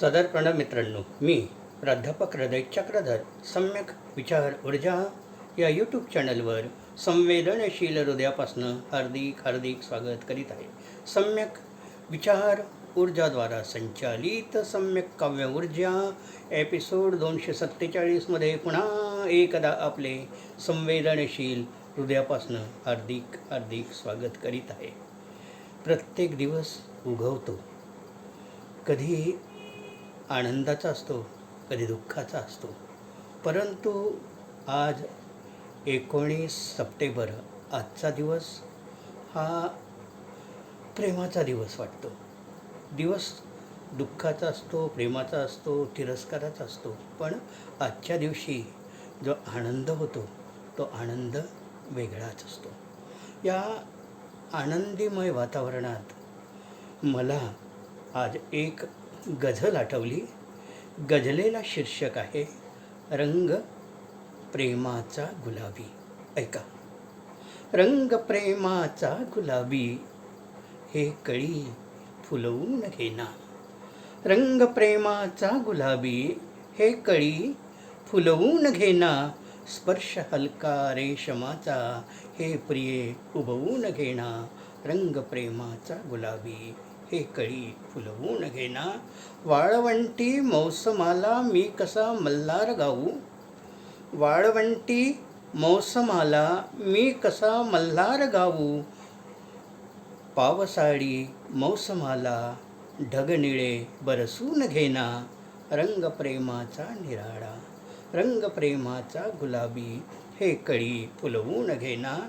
सदर प्रणव मित्रांनो मी प्राध्यापक हृदय चक्रधर सम्यक विचार ऊर्जा या यूट्यूब चॅनलवर संवेदनशील हृदयापासनं हार्दिक हार्दिक स्वागत करीत आहे. सम्यक विचार ऊर्जाद्वारा संचालित सम्यक काव्य ऊर्जा एपिसोड दोनशे सत्तेचाळीसमध्ये पुन्हा एकदा आपले संवेदनशील हृदयापासनं हार्दिक हार्दिक स्वागत करीत आहे. प्रत्येक दिवस उगवतो. कधी आनंदाचा असतो कधी दुःखाचा असतो. परंतु आज एकोणीस सप्टेंबर आजचा दिवस हा प्रेमाचा दिवस वाटतो. दिवस दुःखाचा असतो प्रेमाचा असतो तिरस्काराचा असतो. पण आजच्या दिवशी जो आनंद होतो तो आनंद वेगळाच असतो. या आनंदीमय वातावरणात मला आज एक गझल आठवली. गझलेला शीर्षक आहे रंग प्रेमाचा गुलाबी. ऐका. रंग प्रेमाचा गुलाबी हे कळी फुलवून घेना. रंग प्रेमाचा गुलाबी हे कळी फुलवून घेना. स्पर्श हलका रेशमाचा हे प्रिये उभवून घेणा रंग प्रेमाचा गुलाबी हे कळी फुलवून घेना वाळवंटी मौसमाला मी कसा मल्हार गाऊ? वाळवंटी मौसमाला मी कसा मल्हार गाऊ? पावसाळी मौसमाला ढगनिळे बरसून घेना रंगप्रेमाचा निराळा रंगप्रेमाचा गुलाबी हे कळी फुलवून घेना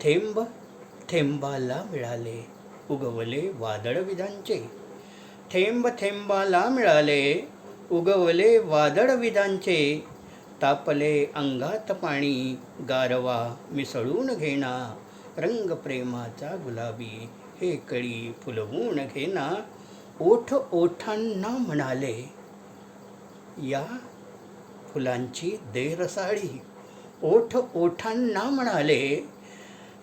थेंब थेंबाला मिळाले. उगवले वादळ विधांचे. थेंब थेंबाला मिळाले उगवले वादळ विधांचे. तापले अंगात पाणी गारवा मिसळून घेणा. रंग प्रेमाचा गुलाबी हे कळी फुलवून घेणा. ओठ ओठांना म्हणाले या फुलांची देरसाळी. ओठ ओठांना म्हणाले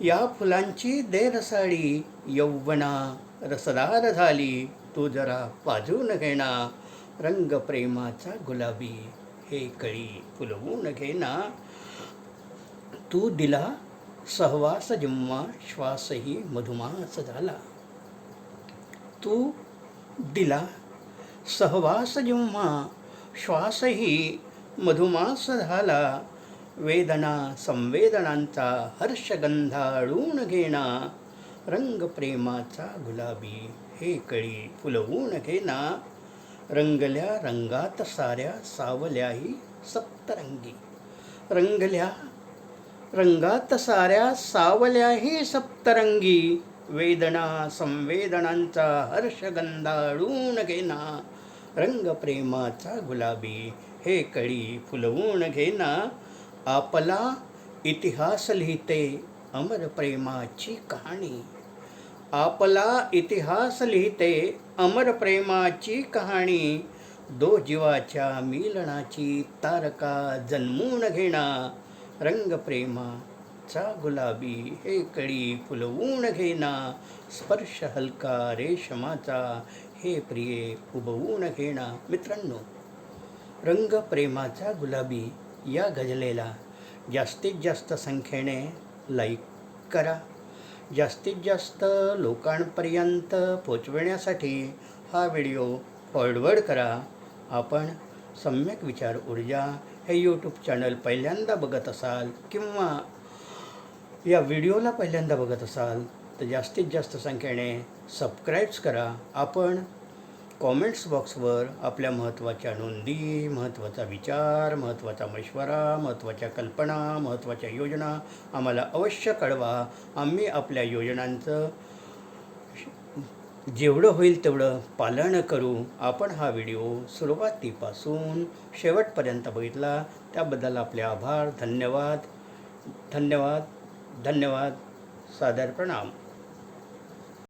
या फुलांची देरसाळी यौवना रसदार झाली. तू जरा पाजून घेना रंग प्रेमाचा गुलाबी हे कळी फुलवून घेना तू दिला सहवास जिम्मा श्वासही मधुमास झाला. तू दिला सहवास जिम्हा श्वासही मधुमास झाला. वेदना संवेदनांचा हर्षगंधाळून घेणा रंग प्रेमाचा गुलाबी हे कळी फुलवून घेना रंगल्या रंगात साऱ्या सावल्याही सप्तरंगी. रंगल्या रंगात साऱ्या सावल्याही सप्तरंगी. वेदना संवेदनांचा हर्षगंधाळून घेना रंग प्रेमाचा गुलाबी हे कळी फुलवून घेना आपला इतिहास लिहिते अमर प्रेमाची कहाणी. आपला इतिहास लिहिते अमर प्रेमाची कहाणी. दो जीवाच्या मिलनाची तारका जन्मून घेणा. रंग प्रेमाचा गुलाबी हे कळी फुलवून घेणा. स्पर्श हलका रेशमाचा हे प्रिये उभवून घेणा. मित्रांनो रंग प्रेमाचा गुलाबी या गजलेला जास्तीत जास्त संख्येने लाईक करा. जास्तीत जास्त लोकांपर्यंत पोचविण्यासाठी हा व्हिडिओ फॉरवर्ड करा. आपण सम्यक विचार ऊर्जा हे यूट्यूब चॅनल पहिल्यांदा बघत असाल किंवा या व्हिडिओला पहिल्यांदा बघत असाल तर जास्तीत जास्त संख्येने सबस्क्राईब्स करा. आपण कॉमेंट्स बॉक्सवर आपल्या महत्त्वाच्या नोंदी महत्त्वाचा विचार महत्त्वाचा मशवरा महत्त्वाच्या कल्पना महत्त्वाच्या योजना आम्हाला अवश्य कळवा. आम्ही आपल्या योजनांचं जेवढं होईल तेवढं पालन करू. आपण हा व्हिडिओ सुरुवातीपासून शेवटपर्यंत बघितला. त्याबद्दल आपले आभार. धन्यवाद. धन्यवाद. धन्यवाद. सादर प्रणाम.